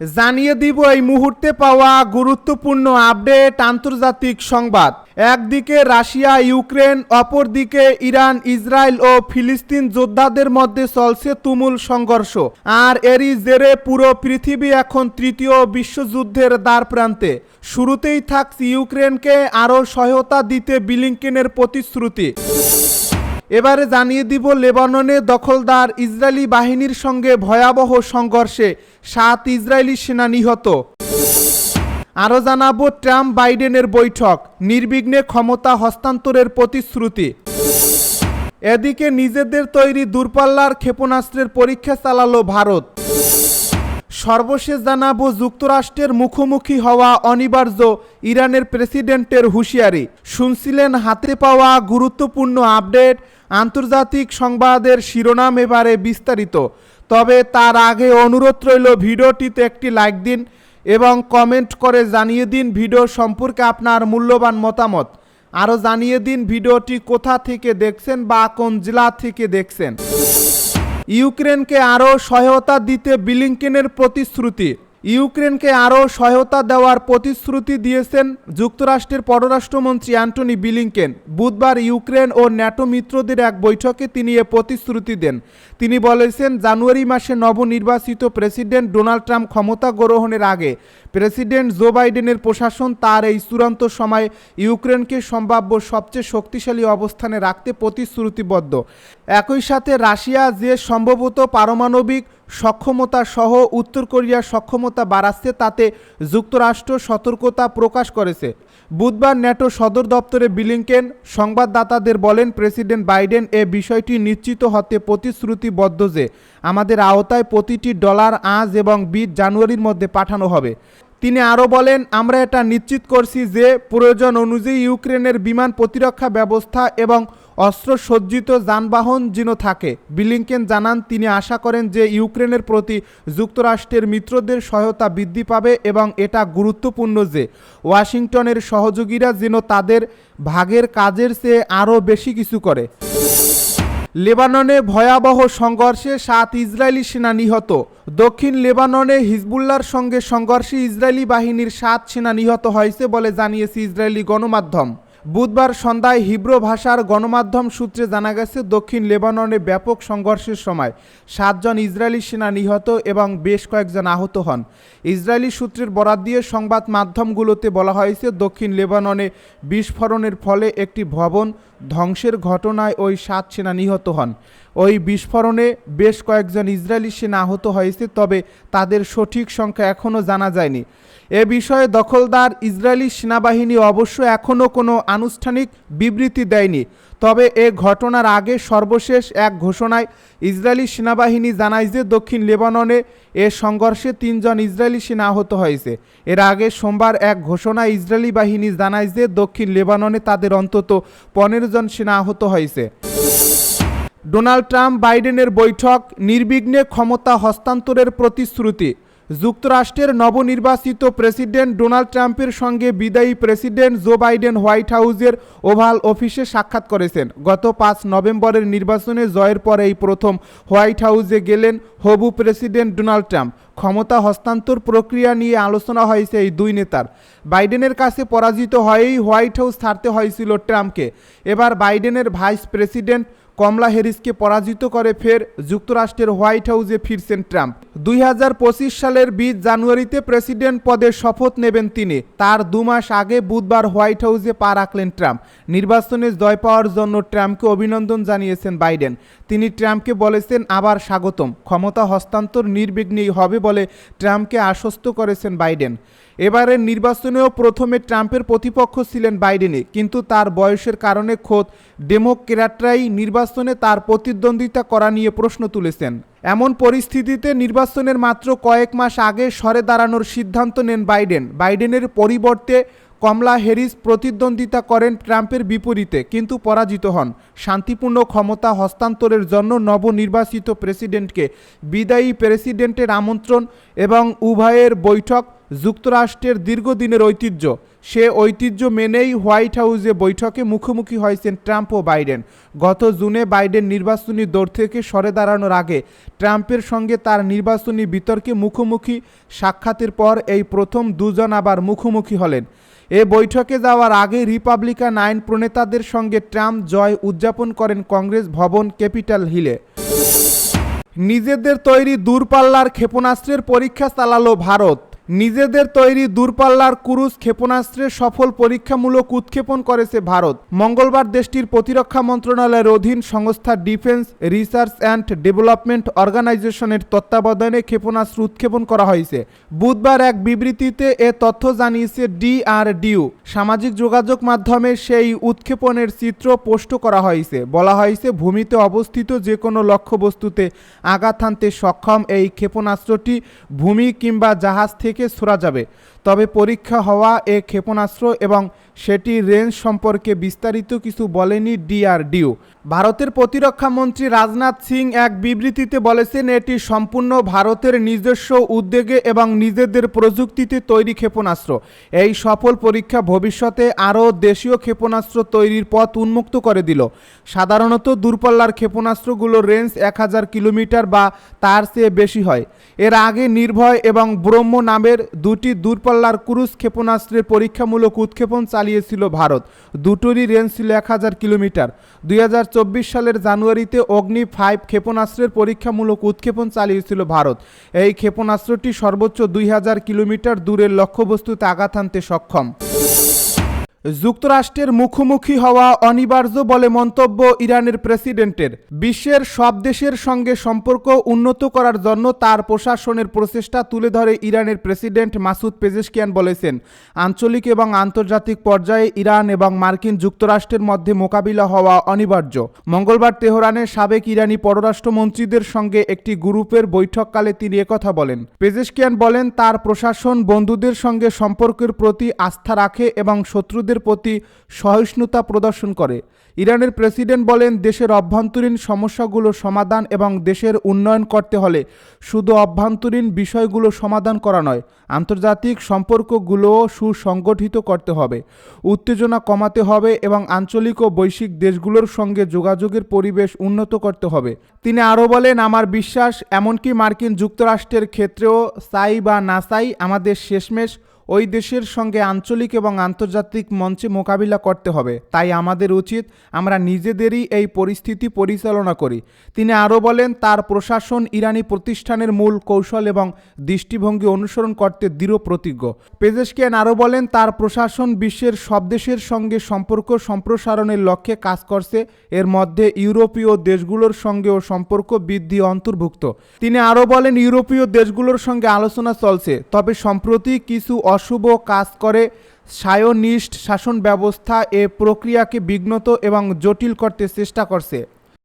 জানিয়ে দিব এই মুহূর্তে পাওয়া গুরুত্বপূর্ণ আপডেট আন্তর্জাতিক সংবাদ। একদিকে রাশিয়া, ইউক্রেন, অপরদিকে ইরান, ইসরায়েল ও ফিলিস্তিন যোদ্ধাদের মধ্যে চলছে তুমুল সংঘর্ষ। আর এরই জেরে পুরো পৃথিবী এখন তৃতীয় বিশ্বযুদ্ধের দ্বার প্রান্তে শুরুতেই থাকছে ইউক্রেনকে আরও সহায়তা দিতে বিলিংকেনের প্রতিশ্রুতি। এবারে জানিয়ে দিব, লেবাননে দখলদার ইসরায়েলি বাহিনীর সঙ্গে ভয়াবহ সংঘর্ষে সাত ইসরায়েলি সেনা নিহত। আরও জানাব, ট্রাম্প বাইডেনের বৈঠক, নির্বিঘ্নে ক্ষমতা হস্তান্তরের প্রতিশ্রুতি। এদিকে নিজেদের তৈরি দূরপাল্লার ক্ষেপণাস্ত্রের পরীক্ষা চালালো ভারত। সর্বশেষ জানাব যুক্তরাষ্ট্রের মুখোমুখি হওয়া অনিবার্য ইরানের প্রেসিডেন্টের হুঁশিয়ারি। শুনছিলেন হাতে পাওয়া গুরুত্বপূর্ণ আপডেট, আন্তর্জাতিক সংবাদের শিরোনাম এবারে বিস্তারিত। তবে তার আগে অনুরোধ রইল ভিডিওটিতে একটি লাইক দিন এবং কমেন্ট করে জানিয়ে দিন ভিডিও সম্পর্কে আপনার মূল্যবান মতামত। আরও জানিয়ে দিন ভিডিওটি কোথা থেকে দেখছেন বা কোন জেলা থেকে দেখছেন। ইউক্রেনকে আরও সহায়তা দিতে বিলিংকেনের প্রতিশ্রুতি। ইউক্রেনকে আরও সহায়তা দেওয়ার প্রতিশ্রুতি দিয়েছেন যুক্তরাষ্ট্রের পররাষ্ট্রমন্ত্রী অ্যান্টনি বিলিংকেন। বুধবার ইউক্রেন ও ন্যাটো মিত্রদের এক বৈঠকে তিনি এ প্রতিশ্রুতি দেন। তিনি বলেছেন, জানুয়ারি মাসে নবনির্বাচিত প্রেসিডেন্ট ডোনাল্ড ট্রাম্প ক্ষমতা গ্রহণের আগে প্রেসিডেন্ট জো বাইডেনের প্রশাসন তার এই চূড়ান্ত সময়ে ইউক্রেনকে সম্ভাব্য সবচেয়ে শক্তিশালী অবস্থানে রাখতে প্রতিশ্রুতিবদ্ধ। একই সাথে রাশিয়া যে সম্ভবত পারমাণবিক সক্ষমতা সহ উত্তর কোরিয়ার সক্ষমতা বাড়াচ্ছে, তাতে যুক্তরাষ্ট্র সতর্কতা প্রকাশ করেছে। বুধবার ন্যাটো সদর দপ্তরে বিলিংকেন সংবাদদাতাদের বলেন, প্রেসিডেন্ট বাইডেন এ বিষয়টি নিশ্চিত হতে প্রতিশ্রুতিবদ্ধ যে আমাদের আওতায় প্রতিটি ডলার আজ এবং বিশ জানুয়ারির মধ্যে পাঠানো হবে। তিনি আরও বলেন, আমরা এটা নিশ্চিত করছি যে প্রয়োজন অনুযায়ী ইউক্রেনের বিমান প্রতিরক্ষা ব্যবস্থা এবং অস্ত্র সজ্জিত যানবাহন যেন থাকে। বিলিংকেন জানান, তিনি আশা করেন যে ইউক্রেনের প্রতি যুক্তরাষ্ট্রের মিত্রদের সহায়তা বৃদ্ধি পাবে এবং এটা গুরুত্বপূর্ণ যে ওয়াশিংটনের সহযোগীরা যেন তাদের ভাগের কাজের চেয়ে আরও বেশি কিছু করে। লেবাননে ভয়াবহ সংঘর্ষে সাত ইসরায়েলি সেনা নিহত। দক্ষিণ লেবাননে হিজবুল্লার সঙ্গে সংঘর্ষে ইসরায়েলি বাহিনীর সাত সেনা নিহত হয়েছে বলে জানিয়েছে ইসরায়েলি গণমাধ্যম। বুধবার সন্ধ্যায় হিব্রু ভাষার গণমাধ্যম সূত্রে জানা গেছে, দক্ষিণ লেবাননে ব্যাপক সংঘর্ষের সময় সাতজন ইসরায়েলি সেনা নিহত এবং বেশ কয়েকজন আহত হন। ইসরায়েলি সূত্রের বরাত দিয়ে সংবাদ মাধ্যমগুলোতে বলা হয়েছে, দক্ষিণ লেবাননে বিস্ফোরণের ফলে একটি ভবন ধ্বংসের ঘটনায় ওই সাত সেনা নিহত হন। ওই বিস্ফোরণে বেশ কয়েকজন ইসরায়েলি সেনা আহত হয়েছে, তবে তাদের সঠিক সংখ্যা এখনও জানা যায়নি। এ বিষয়ে দখলদার ইসরায়েলি সেনাবাহিনী অবশ্য এখনও কোনো আনুষ্ঠানিক বিবৃতি দেয়নি। তবে এ ঘটনার আগে সর্বশেষ এক ঘোষণায় ইসরায়েলি সেনাবাহিনী জানায় যে দক্ষিণ লেবাননে এ সংঘর্ষে তিনজন ইসরায়েলি সেনা আহত হয়েছে। এর আগে সোমবার এক ঘোষণায় ইসরায়েলি বাহিনী জানায় যে দক্ষিণ লেবাননে তাদের অন্তত পনেরো জন সেনা আহত হয়েছে। ডোনাল্ড ট্রাম্প বাইডেনের বৈঠক নির্বিঘ্নে ক্ষমতা হস্তান্তরের প্রতিশ্রুতি। যুক্তরাষ্ট্রের নবনির্বাচিত প্রেসিডেন্ট ডোনাল্ড ট্রাম্পের সঙ্গে বিদায়ী প্রেসিডেন্ট জো বাইডেন হোয়াইট হাউসের ওভাল অফিসে সাক্ষাৎ করেছেন। গত পাঁচ নভেম্বরের নির্বাচনে জয়ের পর এই প্রথম হোয়াইট হাউসে গেলেন হবু প্রেসিডেন্ট ডোনাল্ড ট্রাম্প। ক্ষমতা হস্তান্তর প্রক্রিয়া নিয়ে আলোচনা হয়েছে এই দুই নেতার। বাইডেনের কাছে পরাজিত হয়েই হোয়াইট হাউস ছাড়তে হয়েছিল ট্রাম্পকে। এবার বাইডেনের ভাইস প্রেসিডেন্ট কমলা হ্যারিসকে পরাজিত করে ফের যুক্তরাষ্ট্রের হোয়াইট হাউসে ফিরছেন ট্রাম্প। দুই হাজার পঁচিশ সালের বিশ জানুয়ারিতে প্রেসিডেন্ট পদে শপথ নেবেন তিনি। তার দু মাস আগে বুধবার হোয়াইট হাউসে পা রাখলেন ট্রাম্প। নির্বাচনে জয় পাওয়ার জন্য ট্রাম্পকে অভিনন্দন জানিয়েছেন বাইডেন। তিনি ট্রাম্পকে বলেছেন, আবার স্বাগতম। ক্ষমতা হস্তান্তর নির্বিঘ্নেই হবে বলে ট্রাম্পকে আশ্বস্ত করেছেন বাইডেন। এবারের নির্বাচনেও প্রথমে ট্রাম্পের প্রতিপক্ষ ছিলেন বাইডেনে কিন্তু তার বয়সের কারণে খোদ ডেমোক্র্যাটরাই নির্বাচনে তার প্রতিদ্বন্দ্বিতা করা নিয়ে প্রশ্ন তুলেছেন। এমন পরিস্থিতিতে নির্বাচনের মাত্র কয়েক মাস আগে সরে দাঁড়ানোর সিদ্ধান্ত নেন বাইডেন। বাইডেনের পরিবর্তে কমলা হ্যারিস প্রতিদ্বন্দ্বিতা করেন ট্রাম্পের বিপরীতে, কিন্তু পরাজিত হন। শান্তিপূর্ণ ক্ষমতা হস্তান্তরের জন্য নবনির্বাচিত প্রেসিডেন্টকে বিদায়ী প্রেসিডেন্টের আমন্ত্রণ এবং উভয়ের বৈঠক যুক্তরাষ্ট্রের দীর্ঘদিনের ঐতিহ্য। সে ঐতিহ্য মেনেই হোয়াইট হাউসে বৈঠকে মুখোমুখি হয়েছেন ট্রাম্প ও বাইডেন। গত জুনে বাইডেন নির্বাচনী দৌড় থেকে সরে দাঁড়ানোর আগে ট্রাম্পের সঙ্গে তার নির্বাচনী বিতর্কে মুখোমুখি সাক্ষাতের পর এই প্রথম দুজন আবার মুখোমুখি হলেন। এ বৈঠকে যাওয়ার আগে রিপাবলিকান আইন প্রণেতাদের সঙ্গে ট্রাম্প জয় উদযাপন করেন কংগ্রেস ভবন ক্যাপিটাল হিলে। নিজেদের তৈরি দূরপাল্লার ক্ষেপণাস্ত্রের পরীক্ষা চালালো ভারত। নিজেদের তৈরি দূরপাল্লার ক্রুজ ক্ষেপণাস্ত্রের সফল পরীক্ষামূলক উৎক্ষেপণ করেছে ভারত। মঙ্গলবার দেশটির প্রতিরক্ষা মন্ত্রণালয়ের অধীন সংস্থা ডিফেন্স রিসার্চ অ্যান্ড ডেভেলপমেন্ট অর্গানাইজেশনের তত্ত্বাবধানে ক্ষেপণাস্ত্র উৎক্ষেপণ করা হয়েছে। বুধবার এক বিবৃতিতে এ তথ্য জানিয়েছে ডিআরডিউ সামাজিক যোগাযোগ মাধ্যমে সেই উৎক্ষেপণের চিত্র পোস্ট করা হয়েছে। বলা হয়েছে, ভূমিতে অবস্থিত যে কোনো লক্ষ্যবস্তুতে আঘাত হানতে সক্ষম এই ক্ষেপণাস্ত্রটি ভূমি কিংবা জাহাজ থেকে ছোড়া যাবে। তবে পরীক্ষা হওয়া এ ক্ষেপণাস্ত্র এবং সেটির রেঞ্জ সম্পর্কে বিস্তারিত কিছু বলেনি ডিআরডিও। ভারতের প্রতিরক্ষা মন্ত্রী রাজনাথ সিং এক বিবৃতিতে বলেছেন, এটি সম্পূর্ণ ভারতের নিজস্ব উদ্যোগে এবং নিজেদের প্রযুক্তিতে তৈরি ক্ষেপণাস্ত্র। এই সফল পরীক্ষা ভবিষ্যতে আরও দেশীয় ক্ষেপণাস্ত্র তৈরির পথ উন্মুক্ত করে দিল। সাধারণত দূরপাল্লার ক্ষেপণাস্ত্রগুলোর রেঞ্জ এক হাজার কিলোমিটার বা তার চেয়ে বেশি হয়। এর আগে নির্ভয় এবং ব্রহ্ম নামের দুটি দূরপাল্লার ক্রুজ ক্ষেপণাস্ত্রের পরীক্ষামূলক উৎক্ষেপণ চালিয়েছিল ভারত। দুটোরই রেঞ্জ ছিল এক হাজার কিলোমিটার। দুই হাজার চব্বিশ সালের জানুয়ারিতে অগ্নি ফাইভ ক্ষেপণাস্ত্রের পরীক্ষামূলক উৎক্ষেপণ চালিয়েছিল ভারত। এই ক্ষেপণাস্ত্রটি সর্বোচ্চ দুই হাজার কিলোমিটার দূরের লক্ষ্যবস্তুতে আঘাত আনতে সক্ষম। যুক্তরাষ্ট্রের মুখোমুখি হওয়া অনিবার্য বলে মন্তব্য ইরানের প্রেসিডেন্টের। বিশ্বের সব দেশের সঙ্গে সম্পর্ক উন্নত করার জন্য তার প্রশাসনের প্রচেষ্টা তুলে ধরে ইরানের প্রেসিডেন্ট মাসুদ পেজেশকিয়ান বলেছেন। আঞ্চলিক এবং আন্তর্জাতিক পর্যায়ে ইরান এবং মার্কিন যুক্তরাষ্ট্রের মধ্যে মোকাবিলা হওয়া অনিবার্য। মঙ্গলবার তেহরানে সাবেক ইরানি পররাষ্ট্রমন্ত্রীদের সঙ্গে একটি গ্রুপের বৈঠককালে তিনি একথা বলেন। পেজেশকিয়ান বলেন, তার প্রশাসন বন্ধুদের সঙ্গে সম্পর্কের প্রতি আস্থা রাখে এবং শত্রুদের প্রতি সহিষ্ণুতা প্রদর্শন করে। ইরানের প্রেসিডেন্ট বলেন, দেশের অভ্যন্তরীণ সমস্যাগুলো সমাধান এবং দেশের উন্নয়ন করতে হলে শুধু অভ্যন্তরীণ বিষয়গুলো সমাধান করা নয়, আন্তর্জাতিক সম্পর্কগুলোও সুসংগঠিত করতে হবে। উত্তেজনা কমাতে হবে এবং আঞ্চলিক ও বৈশ্বিক দেশগুলোর সঙ্গে যোগাযোগের পরিবেশ উন্নত করতে হবে। তিনি আরও বলেন, আমার বিশ্বাস, এমনকি মার্কিন যুক্তরাষ্ট্রের ক্ষেত্রেও চাই বা না চাই আমাদের শেষমেশ ওই দেশের সঙ্গে আঞ্চলিক এবং আন্তর্জাতিক মঞ্চে মোকাবিলা করতে হবে। তাই আমাদের উচিত আমরা নিজেদেরই এই পরিস্থিতি পরিচালনা করি। তিনি আরও বলেন, তার প্রশাসন ইরানি প্রতিষ্ঠানের মূল কৌশল এবং দৃষ্টিভঙ্গি অনুসরণ করতে দৃঢ় প্রতিজ্ঞ। পেজেশকিয়ান আরও বলেন, তার প্রশাসন বিশ্বের সব দেশের সঙ্গে সম্পর্ক সম্প্রসারণের লক্ষ্যে কাজ করছে। এর মধ্যে ইউরোপীয় দেশগুলোর সঙ্গেও সম্পর্ক বৃদ্ধি অন্তর্ভুক্ত। তিনি আরও বলেন, ইউরোপীয় দেশগুলোর সঙ্গে আলোচনা চলছে, তবে সম্প্রতি কিছু অশুভ কাজ করে। সায়োনিস্ট শাসন ব্যবস্থা এ প্রক্রিয়াকে বিঘ্নত এবং জটিল করতে চেষ্টা করছে।